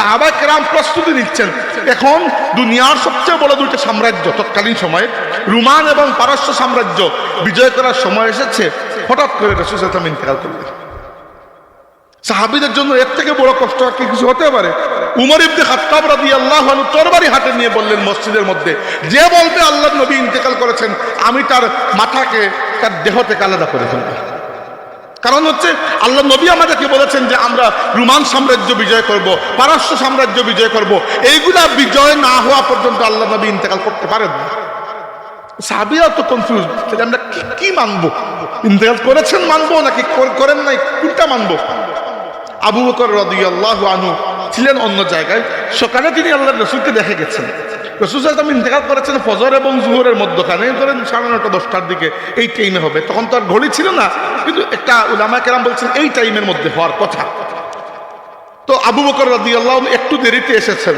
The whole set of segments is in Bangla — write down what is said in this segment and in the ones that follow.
সাহাবা কেরাম প্রস্তুতি নিচ্ছেন। এখন দুনিয়ার সবচেয়ে বড় দুইটা সাম্রাজ্য তৎকালীন সময়ে, রুমান এবং পারস্য সাম্রাজ্য বিজয় করার সময় এসেছে। হঠাৎ করে রসুল ইসলাম ইন্তেকাল করলেন। সাহাবিদের জন্য এর থেকে বড় কষ্ট আর কি কিছু হতে পারে? উমর ইবনে খাত্তাব রাদিয়াল্লাহু আনহু তরবারি হাতে নিয়ে বললেন মসজিদের মধ্যে, যে বলতে আল্লাহ নবী ইন্তেকাল করেছেন, আমি তার মাথাকে, তার দেহ থেকে আলাদা করে ফেলব। কারণ হচ্ছে আল্লাহ নবী আমাদেরকে বলেছেন যে আমরা রোমান সাম্রাজ্য বিজয় করব, পারস্য সাম্রাজ্য বিজয় করব। এইগুলা বিজয় না হওয়া পর্যন্ত আল্লাহ নবী ইন্তেকাল করতে পারেন সাহাবিরা তো কনফিউজ আমরা কি কি মানবো? ইন্তেকাল করেছেন মানবো নাকি কর- করেন নাই? কোনটা মানবো? আবু বকর রাদিয়াল্লাহু আনহু ছিলেন অন্য জায়গায়। সকালে তিনি আল্লাহ রসুলকে দেখে গেছেন। রসুল সাহেব ইন্তেকাল করেছেন ফজর এবং জুহরের মধ্যখানে। ধরেন সাড়ে নটা দশটার দিকে এই টাইমে হবে। তখন তো আর ঘড়ি ছিল না। কিন্তু একটা উলামা কেরাম বলছেন, এই টাইমের মধ্যে হওয়ার কথা। তো আবু বকর রাদিয়াল্লাহু আনহু একটু দেরিতে এসেছেন।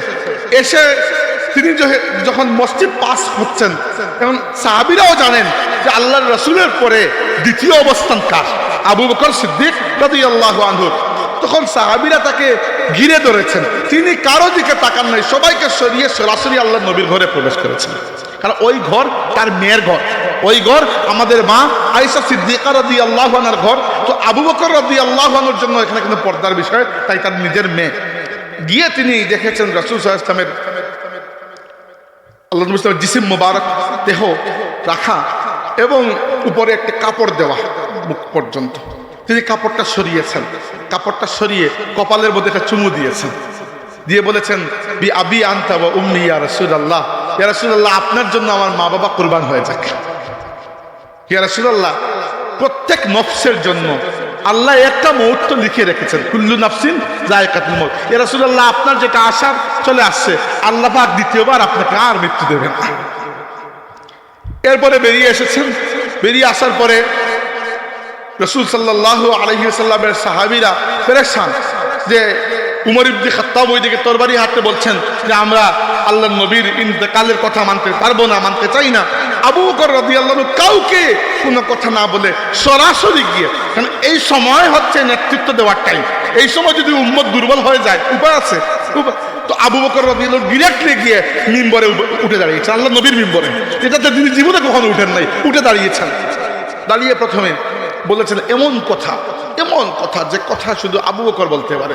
এসে তিনি যখন মসজিদ পাস হচ্ছেন এবং সাহাবিরাও জানেন যে আল্লাহর রসুলের পরে দ্বিতীয় অবস্থান কার। আবু বকর সিদ্দিক রাদিয়াল্লাহু আনহু তখন সাহাবিরা তাকে ঘিরে ধরেছেন। তিনি কারও দিকে তাকান নাই, সবাইকে সরিয়ে সরাসরি আল্লাহ নবীর ঘরে প্রবেশ করেছেন। কারণ ওই ঘর তার মেয়ের ঘর। ওই ঘর আমাদের মা আয়েশা সিদ্দিকা রাদি আল্লাহানার ঘর। তো আবু বকর রাদি আল্লাহানোর জন্য এখানে কিন্তু পর্দার বিষয়, তাই তার নিজের মেয়ে। গিয়ে তিনি দেখেছেন রসুল সাহা ইসলামের আল্লাহ জিসিম মোবারক দেহ রাখা এবং উপরে একটা কাপড় দেওয়া মুখ পর্যন্ত। তিনি কাপড়টা সরিয়েছেন। কাপড়টা সরিয়ে কপালের মধ্যে একটা চুমু দিয়েছেন। দিয়ে বলেছেন, বি আবি আনতা বা উম্মি ইয়া রাসূলুল্লাহ। ইয়া রাসূলুল্লাহ, আপনার জন্য আমার মা বাবা কুরবান হয়ে যাক। ইয়া রাসূলুল্লাহ, প্রত্যেক নফসের জন্য আল্লাহ একটা মুহূর্ত লিখে রেখেছেন, কুল্লু নাফসিন জায়কাতুল মউত। ইয়া রাসূলুল্লাহ, আপনার যেটা আশার চলে আসছে, আল্লাহ পাক দ্বিতীয়বার আপনাকে আর মৃত্যু দেবেন। এরপরে বেরিয়ে এসেছেন, বেরিয়ে আসার পরে রসুল সাল্লাহ আলহিসাল্লামের সাহাবিরা পেরেশান যে উমর ইবদি খাত্তাব ওইদিকে তরবারি হাঁটতে বলছেন যে, আমরা আল্লাহ নবীর ইন্তকালের কথা মানতে পারব না, মানতে চাই না। আবু বকর কাউকে কোনো কথা না বলে সরাসরি গিয়ে, কারণ এই সময় হচ্ছে নেতৃত্ব দেওয়ার টাইম এই সময় যদি উম্মত দুর্বল হয়ে যায়, উপায় আছে? তো আবু বকর রাদি আল্লাহ ডিরেক্টলি গিয়ে মিম্বরে উঠে- উঠে দাঁড়িয়েছেন আল্লাহ নবীর মিম্বরে এটাতে তিনি জীবনে কখনো উঠেন নাই, উঠে দাঁড়িয়েছেন। দাঁড়িয়ে প্রথমে বলেছেন, এমন কথা এমন কথা যে কথা শুধু আবু বকর বলতে পারে।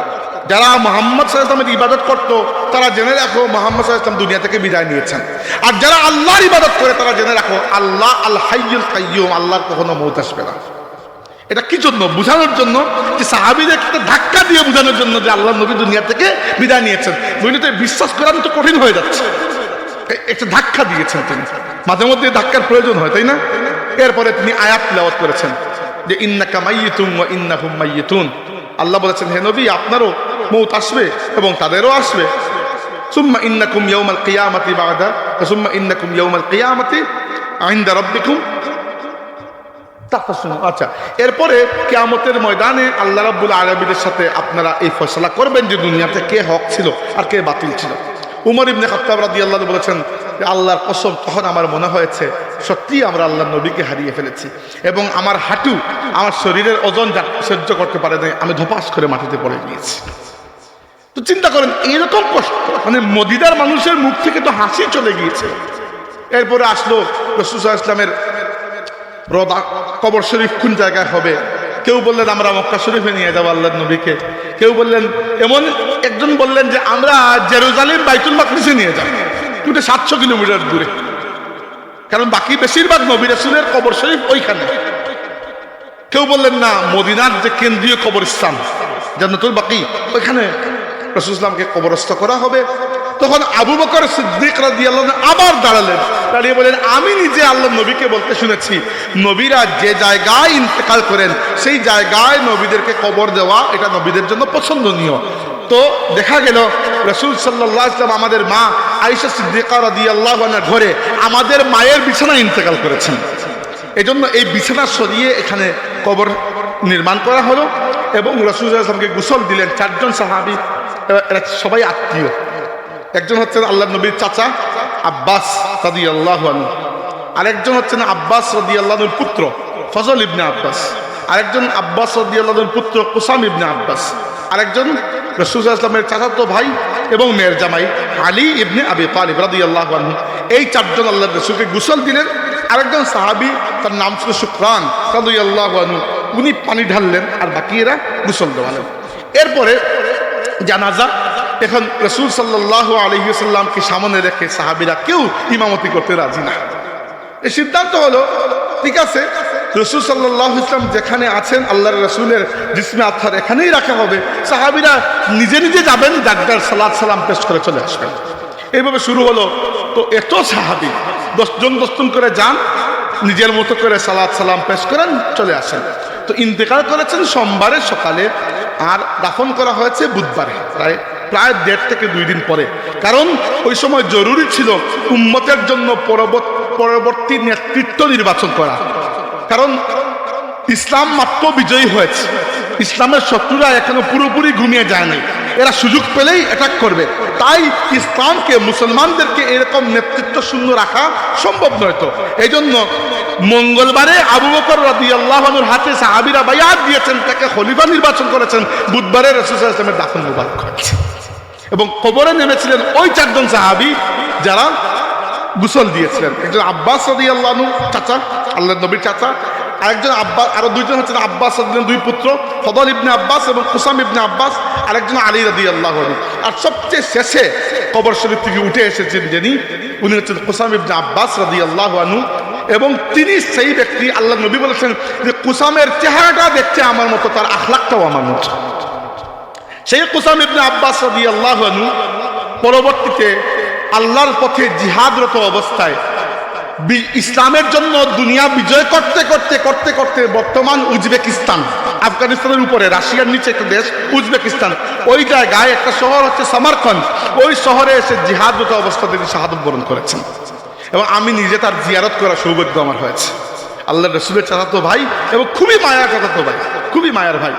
যারা মোহাম্মদ সাল্লামের ইবাদত করতো, তারা জেনে রাখো মোহাম্মদ সাল্লাম দুনিয়া থেকে বিদায় নিয়েছেন। আর যারা আল্লাহর ইবাদত করে, তারা জেনে রাখো আল্লাহ আল হাইয়ুল কাইয়ুম আল্লাহর কখনো মৌত আসবে না। এটা কি জন্য? বোঝানোর জন্য যে সাহাবিদের ধাক্কা দিয়ে বোঝানোর জন্য যে আল্লাহ নবী দুনিয়া থেকে বিদায় নিয়েছেন। দুনিয়াতে বিশ্বাস করানো তো কঠিন হয়ে যাচ্ছে। একটা ধাক্কা দিয়েছেন তিনি। মাঝে মধ্যে ধাক্কার প্রয়োজন হয়, তাই না? এরপরে তিনি আয়াত তিলাওয়াত করেছেন যে, ইন্নাকা মাইয়িতুম ওয়া ইন্নাহুম মাইয়িতুন। আল্লাহ বলেছেন, হে নবী, আপনারও মৌত আসবে এবং তাদেরও আসবে। সুম্মা ইন্নাকুম ইয়াউমাল কিয়ামাতি বাদা সুম্মা ইন্নাকুম ইয়াউমাল কিয়ামাতি আইন্দা রাব্বিকুম। আচ্ছা এরপরে কেয়ামতের ময়দানে আল্লাহ রাব্বুল আলমীদের সাথে আপনারা এই ফয়সলা করবেন যে দুনিয়াতে কে হক ছিল আর কে বাতিল ছিল। উমর ইবনে খত্তাব রাদি আল্লাহ বলেছেন আল্লাহর কসম, তখন আমার মনে হয়েছে সত্যি আমরা আল্লাহ নবীকে হারিয়ে ফেলেছি এবং আমার হাঁটু আমার শরীরের ওজন যা সহ্য করতে পারে নাই, আমি ধপাস করে মাটিতে পড়ে গিয়েছি। তো চিন্তা করেন, এরকম কষ্ট মানে মদিদার মানুষের মুখ থেকে তো হাসি চলে গিয়েছে। এরপরে আসলো রসুল ইসলামের রদা, কবর শরীফ কোন জায়গায় হবে? কেউ বললেন, আমরা মক্কা শরীফে নিয়ে যাব আল্লাহ নবীকে। কেউ বললেন, এমন একজন বললেন যে, আমরা জেরুজালিম বাইতুল মাকদিসে নিয়ে যাব। কিন্তু সাতশো কিলোমিটার দূরে। কারণ বাকি বেশিরভাগ নবী রাসূলের কবর শরীফ ওইখানে। কেউ বললেন, না, মদিনার যে কেন্দ্রীয় কবরস্থান, জান্নাতুল বাকি, ওইখানে। রসুল ইসলামকে কবরস্থ করা হবে। তখন আবু বকর সিদ্দিক রাদিয়াল্লাহু আনহু আবার দাঁড়ালেন। দাঁড়িয়ে বলেন আমি নিজে আল্লাহ নবীকে বলতে শুনেছি। নবীরা যে জায়গায় ইন্তেকাল করেন, সেই জায়গায় নবীদেরকে কবর দেওয়া এটা নবীদের জন্য পছন্দনীয়। তো দেখা গেল, রসুল সাল্লাহ ইসলাম আমাদের মা আইসা সিদ্দিকা রাদি আল্লাহ ঘরে আমাদের মায়ের বিছানা ইন্তেকাল করেছেন। এজন্য এই বিছানা সরিয়ে এখানে কবর নির্মাণ করা হলো এবং রসুল আসলামকে গুসল দিলেন চারজন সাহাবি। এরা- সবাই আত্মীয়। একজন হচ্ছেন আল্লাহ নবীর চাচা, আব্বাস সাদি আল্লাহ আরেকজন হচ্ছেন আব্বাস রদি আল্লাহর পুত্র, ফজল ইবনে আব্বাস। আরেকজন আব্বাস রদি আল্লাহর পুত্র, কুসাম ইবনে আব্বাস। আরেকজন রসুল ইসলামের চাচাতো ভাই এবং মেয়ের জামাই আলী ইবনে আবি তালিব রাদি আল্লাহ এই চারজন আল্লাহ রসুলকে গুসল দিলেন। আরেকজন সাহাবি, তার নাম ছিল শুক্রান রাদি আল্লাহ উনি পানি ঢাললেন আর বাকি এরা গুসল দেওয়ালেন। এরপরে জানাজা। এখন রসুল সাল্লাহ আলহিসাল্লামকে সামনে রেখে সাহাবিরা কেউ ইমামতি করতে রাজি না? এই সিদ্ধান্ত হলো, ঠিক আছে, রসুল সাল্লাহ ইসলাম যেখানে আছেন, আল্লাহর রসুলের জিসমে আত্মার এখানেই রাখা হবে। সাহাবিরা নিজে নিজে যাবেন, ডাক্তার সালাদ সালাম পেশ করে চলে আসবেন। এইভাবে শুরু হলো। তো এত সাহাবি, দশজন দশজন করে যান, নিজের মতো করে সালাদ সালাম পেশ করেন, চলে আসেন। তো ইন্তেকাল করেছেন সোমবারে সকালে আর দাফন করা হয়েছে বুধবারে, প্রায় প্রায় দেড় থেকে দুই দিন পরে। কারণ ওই সময় জরুরি ছিল উম্মতের জন্য পরবর্তী নেতৃত্ব নির্বাচন করা। কারণ ইসলাম মাত্র বিজয়ী হয়েছে। ইসলামের শত্রুরা এখনও পুরোপুরি ঘুমিয়ে যায় নাই এরা সুযোগ পেলেই অ্যাটাক করবে। তাই ইসলামকে, মুসলমানদেরকে এরকম নেতৃত্ব শূন্য রাখা সম্ভব নয় তো। এই জন্য মঙ্গলবারে আবু বকর রাদি আল্লাহনুর হাতে সাহাবিরা বাইয়াত দিয়েছেন, তাকে খলিফা নির্বাচন করেছেন। বুধবারে রসুল ইসলামের দাফন মুবারক হয়েছে। এবং কবরে নেমেছিলেন ওই চারজন সাহাবি যারা গুসল দিয়েছিলেন। একজন আব্বাস রদি আল্লাহ চাচা আল্লাহ নবীর চাচা, আরেকজন আব্বাস আরও দুইজন হচ্ছেন আব্বাস দুই পুত্র, ফদল ইবনে আব্বাস এবং কুসাম ইবনে আব্বাস। আরেকজন আলী রদি আল্লাহ আর সবচেয়ে শেষে কবর শরীফ থেকে উঠে এসেছেন যিনি, উনি হচ্ছেন কুসাম ইবনে আব্বাস রদি আল্লাহ আনু এবং তিনি সেই ব্যক্তি, আল্লাহ নবী বলেছেন যে কুসামের চেহারাটা দেখতে আমার মতো, তার আখলাকটাও আমার মতো। সেই কুসাম ইবনে আব্বাস রদি আল্লাহ আনু পরবর্তীতে আল্লাহর পথে জিহাদরত অবস্থায় ইসলামের জন্য দুনিয়া বিজয় করতে করতে করতে করতে বর্তমান উজবেকিস্তান। আফগানিস্তানের উপরে, রাশিয়ার নিচে একটা দেশ, উজবেকিস্তান। ওই জায়গায় একটা শহর হচ্ছে সামারখন্ড ওই শহরে এসে জিহাদত অবস্থা তিনি শাহাদত বরণ করেছেন। এবং আমি নিজে তার জিয়ারত করার সৌভাগ্য আমার হয়েছে। আল্লাহ রসুলের চাচাতো ভাই এবং খুবই মায়ার চাচাতো ভাই, খুবই মায়ার ভাই।